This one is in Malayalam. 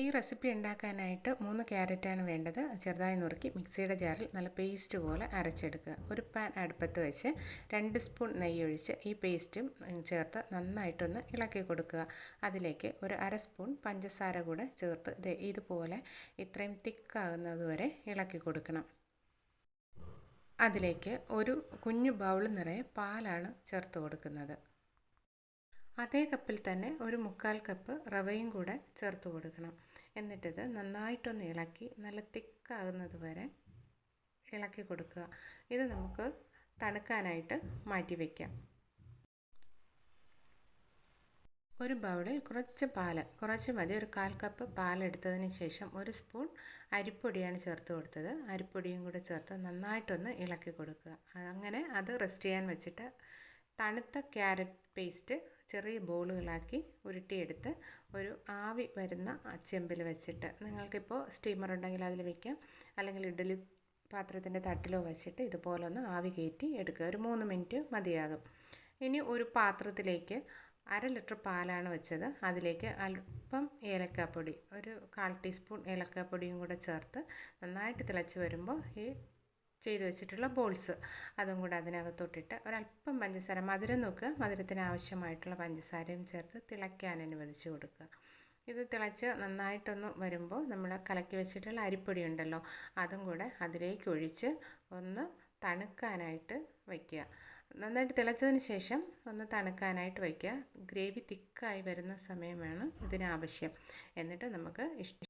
ഈ റെസിപ്പി ഉണ്ടാക്കാനായിട്ട് മൂന്ന് ക്യാരറ്റാണ് വേണ്ടത്. ചെറുതായി നുറുക്കി മിക്സിയുടെ ജാറിൽ നല്ല പേസ്റ്റ് പോലെ അരച്ചെടുക്കുക. ഒരു പാൻ അടുപ്പത്ത് വെച്ച് രണ്ട് സ്പൂൺ നെയ്യ് ഒഴിച്ച് ഈ പേസ്റ്റും ചേർത്ത് നന്നായിട്ടൊന്ന് ഇളക്കി കൊടുക്കുക. അതിലേക്ക് ഒരു അര സ്പൂൺ പഞ്ചസാര കൂടെ ചേർത്ത് ഇത് ഇതുപോലെ ഇത്രയും തിക്കാകുന്നത് വരെ ഇളക്കി കൊടുക്കണം. അതിലേക്ക് ഒരു കുഞ്ഞു ബൗൾ നിറയെ പാലാണ് ചേർത്ത് കൊടുക്കുന്നത്. അതേ കപ്പിൽ തന്നെ ഒരു മുക്കാൽ കപ്പ് റവയും കൂടെ ചേർത്ത് കൊടുക്കണം. എന്നിട്ടിത് നന്നായിട്ടൊന്ന് ഇളക്കി നല്ല തിക്കാകുന്നത് വരെ ഇളക്കി കൊടുക്കുക. ഇത് നമുക്ക് തണുക്കാനായിട്ട് മാറ്റി വയ്ക്കാം ഒരു ബൗളിൽ കുറച്ച് പാൽ കുറച്ച് മതി. ഒരു കാൽ കപ്പ് പാലെടുത്തതിന് ശേഷം ഒരു സ്പൂൺ അരിപ്പൊടിയാണ് ചേർത്ത് കൊടുത്തത്. അരിപ്പൊടിയും കൂടെ ചേർത്ത് നന്നായിട്ടൊന്ന് ഇളക്കി കൊടുക്കുക. അങ്ങനെ അത് റെസ്റ്റ് ചെയ്യാൻ വെച്ചിട്ട് തണുത്ത ക്യാരറ്റ് പേസ്റ്റ് ചെറിയ ബോളുകളാക്കി ഉരുട്ടിയെടുത്ത് ഒരു ആവി വരുന്ന ചെമ്പിൽ വെച്ചിട്ട് നിങ്ങൾക്കിപ്പോൾ സ്റ്റീമർ ഉണ്ടെങ്കിൽ അതിൽ വയ്ക്കാം അല്ലെങ്കിൽ ഇഡ്ഡലി പാത്രത്തിന്റെ തട്ടിലോ വെച്ചിട്ട് ഇതുപോലൊന്ന് ആവി കയറ്റി എടുക്കുക. ഒരു മൂന്ന് മിനിറ്റ് മതിയാകും. ഇനി ഒരു പാത്രത്തിലേക്ക് അര ലിറ്റർ പാലാണ് വെച്ചത്. അതിലേക്ക് അല്പം ഏലക്കാപ്പൊടി ഒരു കാൽ ടീസ്പൂൺ ഏലക്കാപ്പൊടിയും കൂടെ ചേർത്ത് നന്നായിട്ട് തിളച്ച് വരുമ്പോൾ ഈ ചെയ്ത് വെച്ചിട്ടുള്ള ബോൾസ്. അതും കൂടെ അതിനകത്തോട്ടിട്ട് ഒരല്പം പഞ്ചസാര മധുരം നോക്കുക. മധുരത്തിന് ആവശ്യമായിട്ടുള്ള പഞ്ചസാരയും ചേർത്ത് തിളയ്ക്കാൻ അനുവദിച്ച് കൊടുക്കുക. ഇത് തിളച്ച് നന്നായിട്ടൊന്ന് വരുമ്പോൾ നമ്മൾ കലക്കി വെച്ചിട്ടുള്ള അരിപ്പൊടി ഉണ്ടല്ലോ അതും കൂടെ അതിലേക്ക് ഒഴിച്ച് ഒന്ന് തണുക്കാനായിട്ട് വയ്ക്കുക. നന്നായിട്ട് തിളച്ചതിന് ശേഷം ഒന്ന് തണുക്കാനായിട്ട് വയ്ക്കുക. ഗ്രേവി തിക്കായി വരുന്ന സമയമാണ് ഇതിനാവശ്യം. എന്നിട്ട് നമുക്ക് ഇഷ്ട